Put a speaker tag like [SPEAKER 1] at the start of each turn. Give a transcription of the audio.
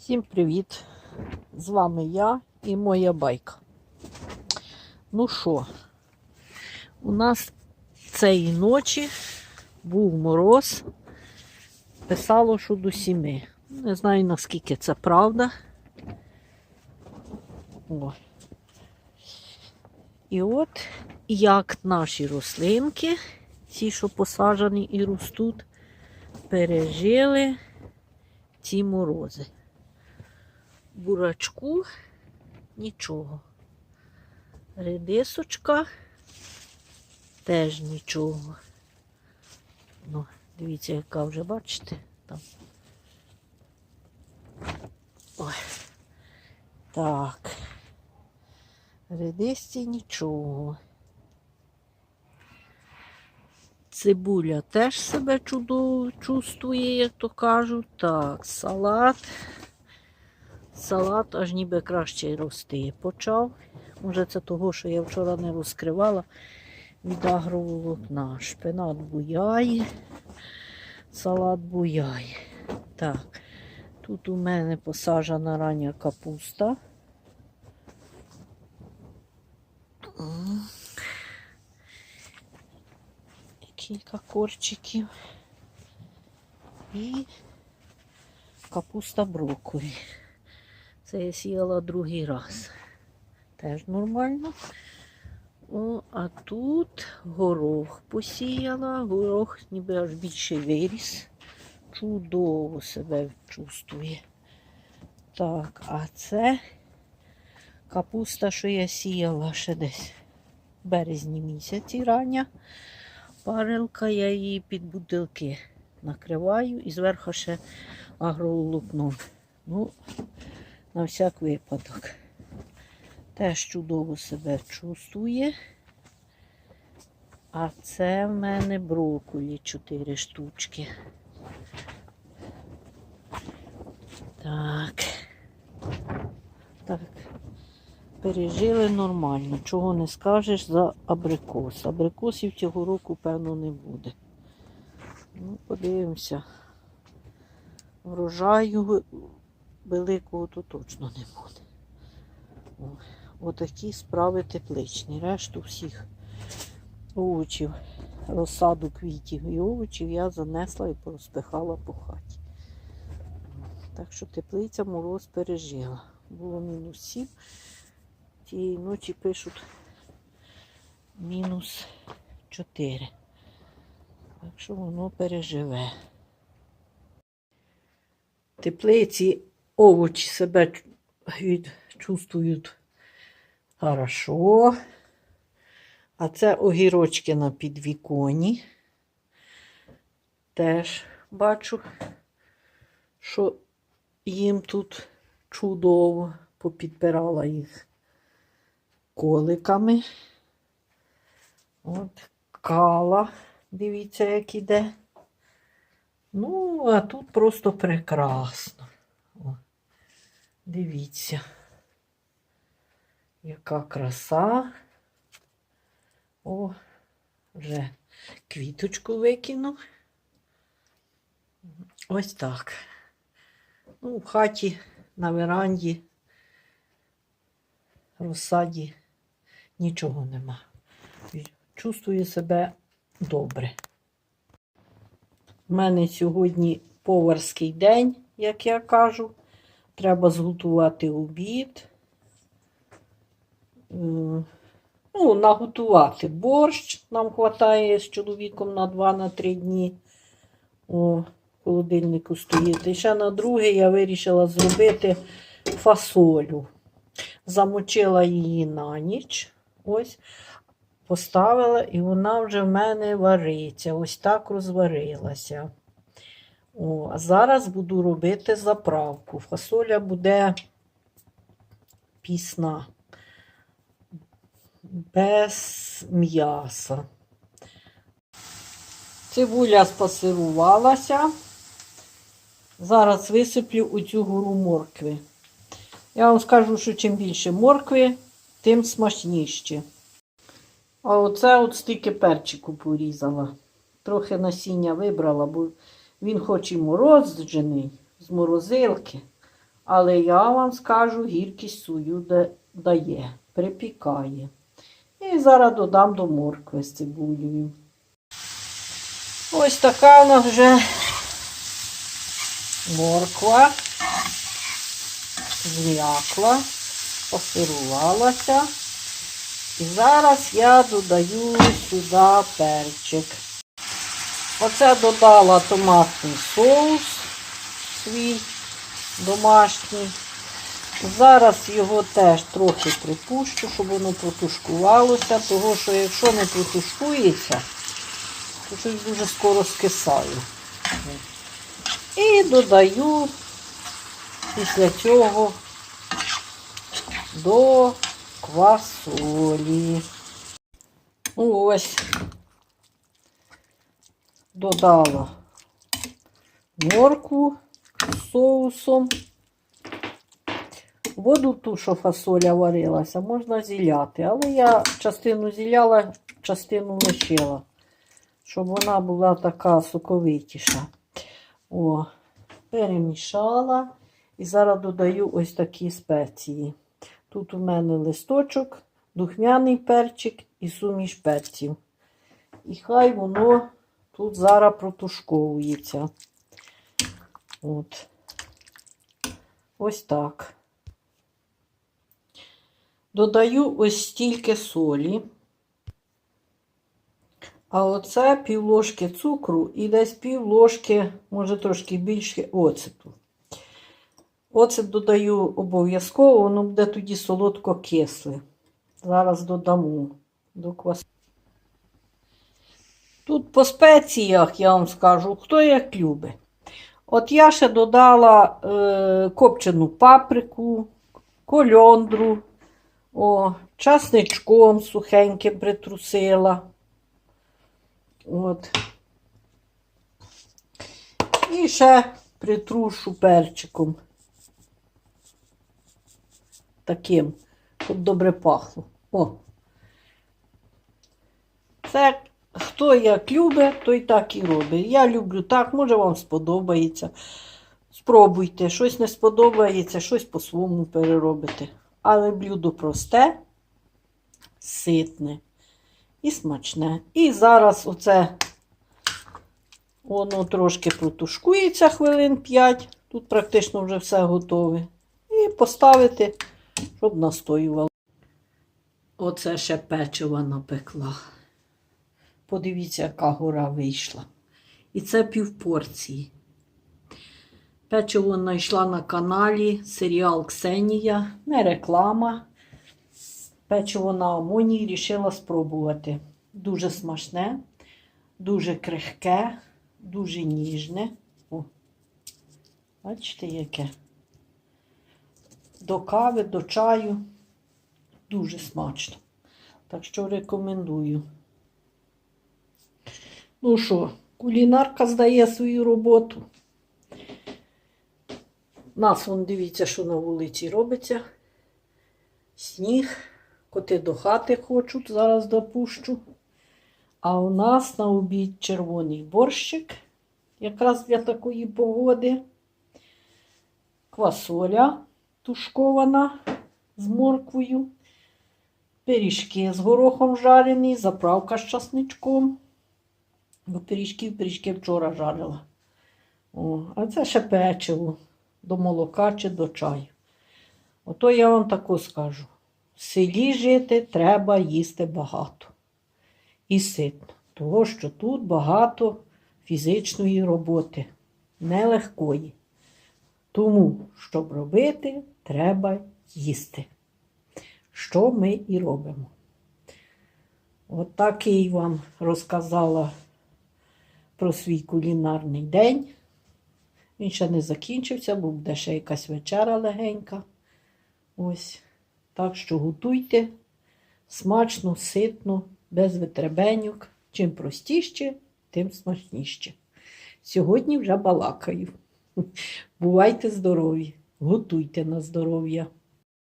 [SPEAKER 1] Всім привіт! З вами я і моя байка. Ну що, у нас цієї ночі був мороз, писало, що до сіми. Не знаю наскільки це правда. О. І от як наші рослинки, ті, що посаджені і ростуть, пережили ці морози. Бурачку нічого. Редисочка теж нічого. Ну, дивіться, яка вже, бачите, там. Ой. Так. Редисці нічого. Цибуля теж себе чудово чувствує, як то кажуть. Так, салат. Салат аж ніби краще рости почав. Може, це того, що я вчора не розкривала від агроволокна. Шпинат буяє, салат буяє. Так, тут у мене посаджена рання капуста. Кілька корчиків. І капуста брокколі. Це я сіяла другий раз. Теж нормально. О, а тут горох посіяла, горох ніби аж більше виріс. Чудово себе чувствує. Так, а це капуста, що я сіяла ще десь в березні місяці рання. Парилка, я її під бутилки накриваю і зверху ще агроволокном. Ну, на всяк випадок. Теж чудово себе чувствує. А це в мене брокколі 4 штучки. Так. Так. Пережили нормально. Чого не скажеш за абрикос. Абрикосів цього року, певно, не буде. Ну, подивимося. Врожаю великого то точно не буде. Отакі справи тепличні. Решту всіх овочів, розсаду квітів і овочів я занесла і порозпихала по хаті. Так що теплиця мороз пережила. Було мінус 7. Тієї ночі пишуть мінус 4. Так що воно переживе. Теплиці овочі себе від- чувствують хорошо. А це огірочки на підвіконі. Теж бачу, що їм тут чудово попідпирала їх коликами. От кала, дивіться, як іде. Ну, а тут просто прекрасно. Дивіться, яка краса. О, вже квіточку викинув. Ось так. Ну, в хаті на веранді, розсаді нічого нема. Чувствую себе добре. У мене сьогодні поварський день, як я кажу. Треба зготувати обід. Ну, наготувати борщ. Нам вистачає з чоловіком на 2-3 дні. О, холодильнику стоїть. І ще на друге я вирішила зробити фасолю. Замочила її на ніч. Ось. Поставила, і вона вже в мене вариться. Ось так розварилася. О, а зараз буду робити заправку. Фасоля буде пісна, без м'яса. Цибуля спасирувалася. Зараз висиплю у цю гору моркви. Я вам скажу, що чим більше моркви, тим смачніше. А оце от стільки перчику порізала. Трохи насіння вибрала, бо він хоч і морозджений з морозилки, Але я вам скажу, гіркість да- дає, припікає. І зараз додам до моркви з цибулею. Ось така у нас вже морква зм'якла, пасирувалася. І зараз я додаю сюди перчик. Оце додала томатний соус свій домашній. Зараз його теж трохи припущу, щоб воно протушкувалося, того що якщо не протушкується, то щось дуже скоро скисає. І додаю після цього до квасолі. Ось. Додала моркву з соусом. Воду ту, що фасоля варилася, можна зіляти. Але я частину зіляла, частину лишила, щоб вона була така соковитіша. О, перемішала. І зараз додаю ось такі спеції. Тут у мене листочок, духмяний перчик і суміш перців. І хай воно тут зараз протушковується. От. Ось так. Додаю ось стільки солі. А оце пів ложки цукру і десь пів ложки, може трошки більше оцету. Оцет додаю обов'язково, воно буде тоді солодко кисле. Зараз додамо до квасу. Тут по спеціях я вам скажу, хто як любить. От я ще додала е, копчену паприку, кольондру, о, часничком сухеньким притрусила. От. І ще притрушу перчиком. Таким, щоб добре пахло. О. Це хто як любить, той так і робить. Я люблю так, може вам сподобається. Спробуйте, щось не сподобається, щось по-своєму переробите. Але блюдо просте, ситне і смачне. І зараз оце воно трошки протушкується хвилин 5. Тут практично вже все готове. І поставити, щоб настоювало. Оце ще печиво напекла. Подивіться, яка гора вийшла. І це півпорції. Печиво знайшла на каналі серіал Ксенія, не реклама. Печиво на амонії рішила спробувати. Дуже смачне, дуже крихке, дуже ніжне. О, бачите, яке? До кави, до чаю. Дуже смачно. Так що рекомендую. Ну що, кулінарка здає свою роботу. Нас, вон, дивіться, що на вулиці робиться. Сніг, коти до хати хочуть, зараз допущу. А у нас на обід червоний борщик, якраз для такої погоди. Квасоля тушкована з морквою. Пиріжки з горохом жарені, заправка з часничком. Бо пиріжків пиріжки вчора жарила. О, а це ще печиво до молока чи до чаю. Ото я вам тако скажу. В селі жити треба їсти багато. І ситно. Того, що тут багато фізичної роботи, нелегкої. Тому, щоб робити, треба їсти. Що ми і робимо. От такий вам розказала про свій кулінарний день. Він ще не закінчився, бо буде ще якась вечера легенька. Ось. Так що готуйте смачно, ситно, без витребеньок. Чим простіше, тим смачніше. Сьогодні вже балакаю. Бувайте здорові, готуйте на здоров'я.